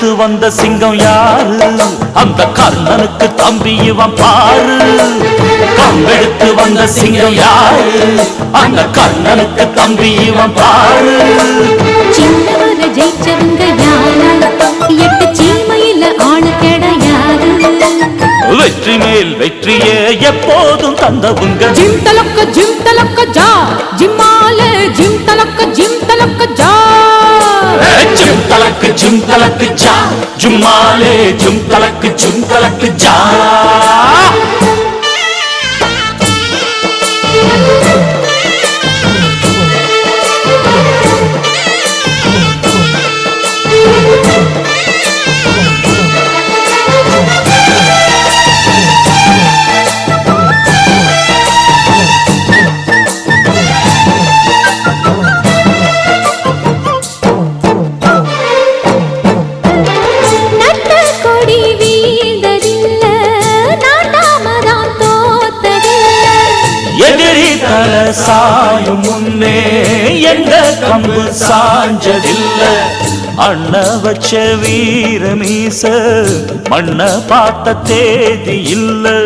கம்பெடுத்து வந்த சிங்கம் யாரு? அந்த கர்ணனுக்கு தம்பி இவன் பாரு. கம்பெடுத்து வந்த சிங்கம் யாரு? அந்த கர்ணனுக்கு தம்பி இவன் பாரு. சின்னவர ஜெயிச்சவங்க யாரு? எட்டு சீமையில ஆளு கிடையாது வெற்றி மேல் வெற்றியே எப்போதும் தந்தவுங்க. ஜிம் தலக்க ஜிம் தலக்க ஜா. ஜிம் ஜிம் தலக்கு ஜா ஜும்மாலே ஜிம் தலக்கு ஜிம் தலக்கு எதிரி சாயும் முன்னே எந்த கம்பு சாஞ்சதில்லை. அண்ண வச்ச வீர மீச மண்ண பார்த்த தேதி இல்லை.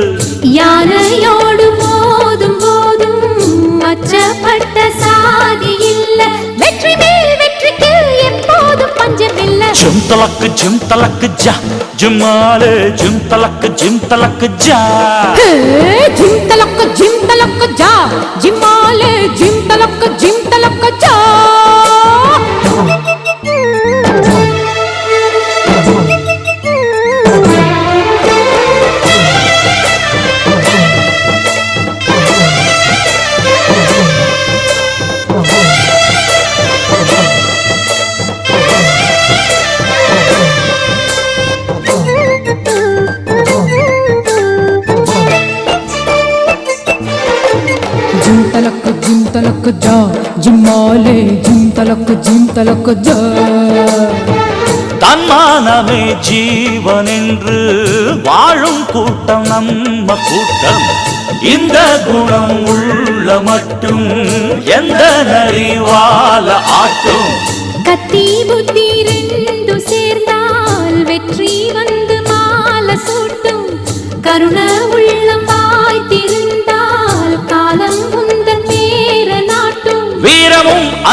யானையோடு பஞ்சமில்ல ஜிம் தலக்கு ஜிம் தலக்கு ஜா ஜும்மாலே ஜிம் தலக்கு ஜிம் தலக்கு ஜா ஹே, ஜிம் జింతలకు జింతలకు தன்மானமே ஜீவன் என்று வாழும் கூட்டம் நம்ம கூட்டம். இந்த குணம் உள்ள மட்டும் எந்த நரிவால ஆட்டும்.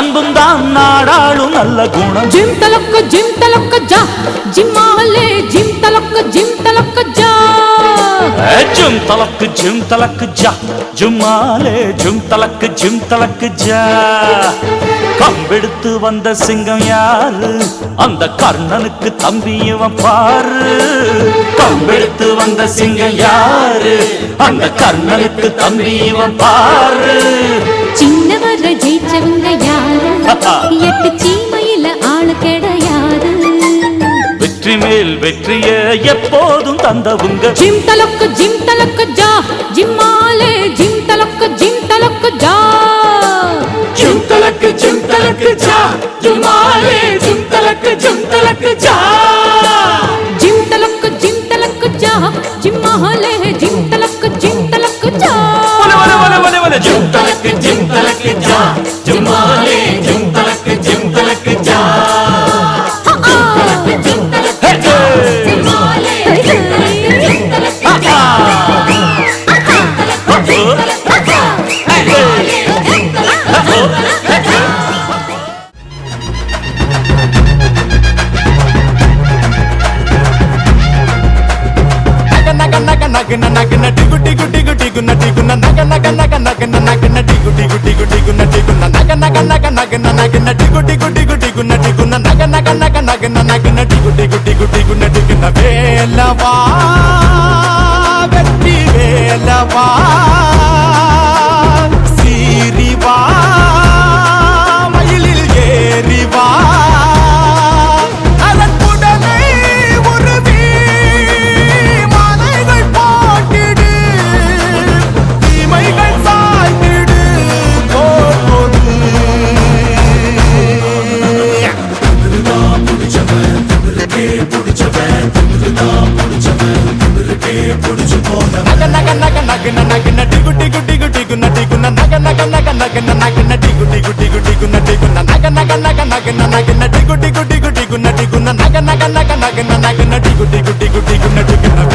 அன்பும் தான் நாடாளும் நல்ல குணம். ஜிம் தலக்க ஜிம் தலக்க ஜா. ஜிம்மாலே ஜிம் தலக்க ஜிம் தலக்க ஜா. ஜும் தலக்கு ஜிம் தலக்கு ஜா. ஜும்மாலே ஜும் தலக்கு ஜிம் தலக்கு ஜா. கம்பெடுத்து வந்த சிங்கம் யாரு? அந்த கர்ணனுக்கு தம்பி இவன் பாரு. கம்பெடுத்து வந்த சிங்கம் யாரு? அந்த கர்ணனுக்கு தம்பி இவன் பாரு. சின்னவர ஜெயிச்சவங்க யாரு எட்டு சீமையில ஆளு கிடையாது. வெற்றி மேல் வெற்றிய எப்போதும் தந்தவுங்க. ஜிம் தலக்கு ஜிம் தலக்கு ஜா ஜிம்மாலே నగన నగన టిగు టిగు టిగు టిగున టిగున నగ నగ నగ నగన నగన టిగు టిగు టిగు టిగున టిగున నగ నగ నగ నగన నగన టిగు టిగు టిగు టిగున టిగున నగ నగ నగ నగన నగన టిగు టిగు టిగు టిగున టిగున వేలవా వెట్టి వేలవా. ടികുന്ന നഗ നഗ നഗ നഗന്ന നഗന്ന ടികു ടികു ടികു ടികുന്ന നഗന നഗ നഗ നഗ നഗന്ന നഗന്ന ടികു ടികു ടികു ടികുന്ന നഗന നഗ നഗന നഗ നഗന്ന നഗന്ന ടികു ടികു ടികു ടികുന്ന ടികുന്ന